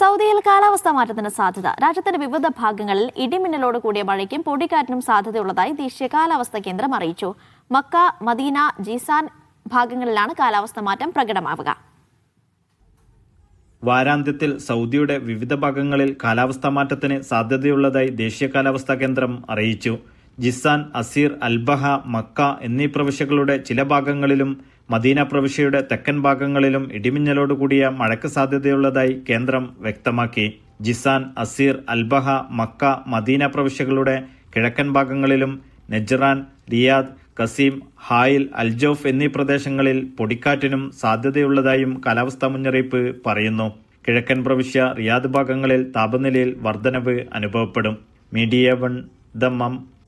സൗദിയിൽ കാലാവസ്ഥ മാറ്റത്തിന് സാധ്യത. രാജ്യത്തിന്റെ വിവിധ ഭാഗങ്ങളിൽ ഇടിമിന്നലോട് കൂടിയ മഴയ്ക്കും പൊടിക്കാറ്റിനും സാധ്യതയുള്ളതായി ദേശീയ കാലാവസ്ഥാ കേന്ദ്രം അറിയിച്ചു. മക്ക മദീന ജീസാൻ ഭാഗങ്ങളിലാണ് കാലാവസ്ഥ മാറ്റം പ്രകടമാവുക. വാരാന്ത്യത്തിൽ സൗദിയുടെ വിവിധ ഭാഗങ്ങളിൽ കാലാവസ്ഥാ മാറ്റത്തിന് സാധ്യതയുള്ളതായി ദേശീയ കാലാവസ്ഥാ കേന്ദ്രം അറിയിച്ചു. ജിസാൻ അസീർ അൽബഹ മക്ക എന്നീ പ്രവിശ്യകളുടെ ചില ഭാഗങ്ങളിലും മദീന പ്രവിശ്യയുടെ തെക്കൻ ഭാഗങ്ങളിലും ഇടിമിന്നലോട് കൂടിയ മഴയ്ക്ക് സാധ്യതയുള്ളതായി കേന്ദ്രം വ്യക്തമാക്കി. Jizan Asir Al Baha Makkah Medina പ്രവിശ്യകളുടെ കിഴക്കൻ ഭാഗങ്ങളിലും Najran Riyadh Qassim Hail Al Jouf എന്നീ പ്രദേശങ്ങളിൽ പൊടിക്കാറ്റിനും സാധ്യതയുള്ളതായും കാലാവസ്ഥാ മുന്നറിയിപ്പ് പറയുന്നു. കിഴക്കൻ പ്രവിശ്യ റിയാദ് ഭാഗങ്ങളിൽ താപനിലയിൽ വർധനവ് അനുഭവപ്പെടും. Media one ദമ്മം